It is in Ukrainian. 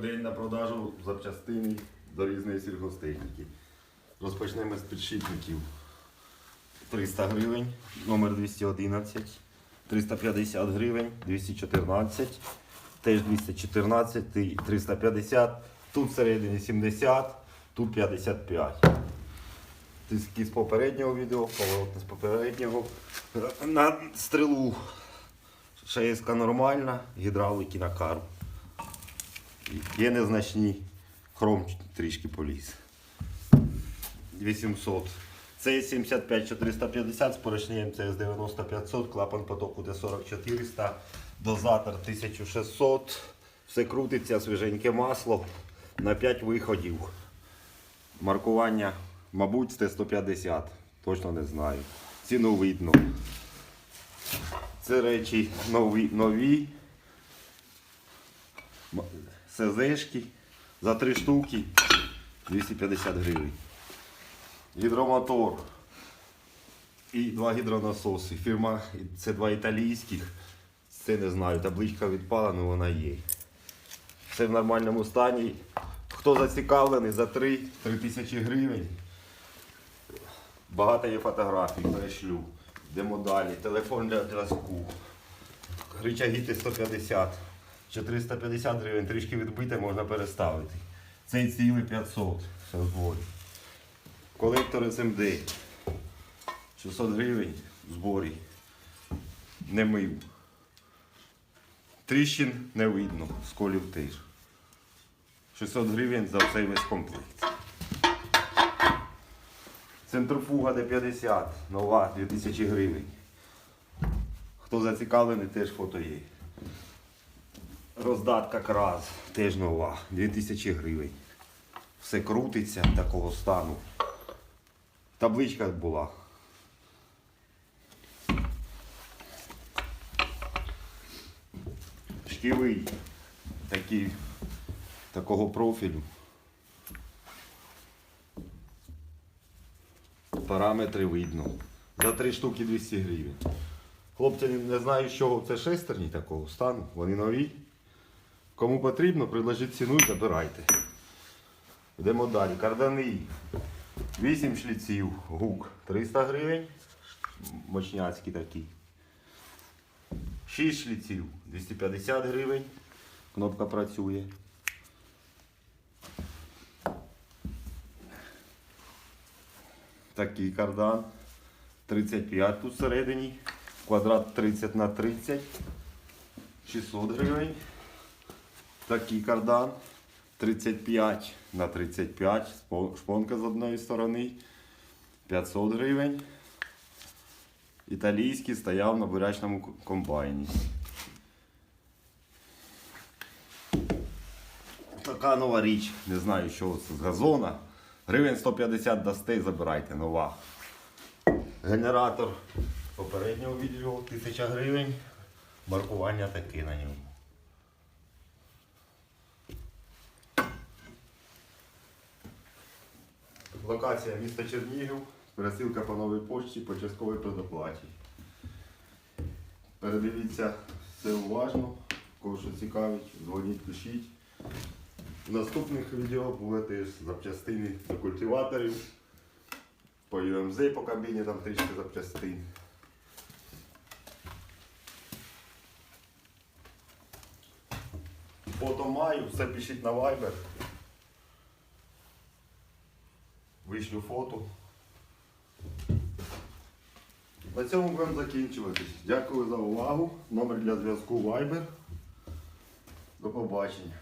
День на продажу запчастини до різної сільгостехніки. Розпочнемо з підшипників. 300 гривень, номер 211, 350 гривень, 214, теж 214, і 350, тут всередині 70, тут 55. Тиски з попереднього відео, поворотне з попереднього. На стрілу шеєска нормальна, гідравлики на кару. Є незначні, хром трішки поліз. 800. Це 75 450 з поршнем cs 90 500, клапан потоку Д40 400, дозатор 1600. Все крутиться, свіженьке масло на 5 виходів. Маркування, мабуть, Т150. Точно не знаю. Ціну видно. Це речі нові. нові. СЗшки за три штуки 250 гривень. Гідромотор і два гідронасоси. Фірма, це два італійських. Це не знаю, табличка відпала, але вона є. Все в нормальному стані. Хто зацікавлений за 3 3 тисячі гривень. Багато є фотографій, перешлю, демодалі, телефон для зв'язку. Ричаги Т150. 450 гривень, трішки відбите, можна переставити. Цей цілий 500. Все зборі. Колектор СМД. 600 гривень в зборі. Не мив. Тріщин не видно, сколів теж. 600 гривень за цей весь комплект. Центрофуга Д50, нова 2000 гривень. Хто зацікавлений, теж фото є. Роздатка крас, теж нова, 2000 гривень. Все крутиться такого стану. Табличка була. Шківий такий, такого профілю. Параметри видно. За три штуки 200 гривень. Хлопці не знаю, з чого це шестерні такого стану. Вони нові. Кому потрібно, предложіть ціну і забирайте. Йдемо далі. Кардани. 8 шліців. Гук 300 гривень. Мочняцький такий. 6 шліців 250 гривень. Кнопка працює. Такий кардан. 35 тут всередині. Квадрат 30 на 30. 600 гривень. Такий кардан 35 на 35, шпонка з одної сторони 500 гривень. Італійський стояв на бурячному комбайні. Така нова річ, не знаю, що це з газона. Гривень 150 дасте, забирайте, нова. Генератор попереднього відео 1000 гривень. Маркування таке на ньому. Локація міста Чернігів, пересилка по новій почті по частковій предоплаті. Передивіться все уважно, кого що цікавить, дзвоніть, пишіть. В наступних відео буде теж запчастини до культиваторів, по ЮМЗ по кабіні, там трішки запчастин. Фото маю, все пишіть на Viber. Вишлю фото. На цьому будемо закінчуватись. Дякую за увагу. Номер для зв'язку Viber. До побачення.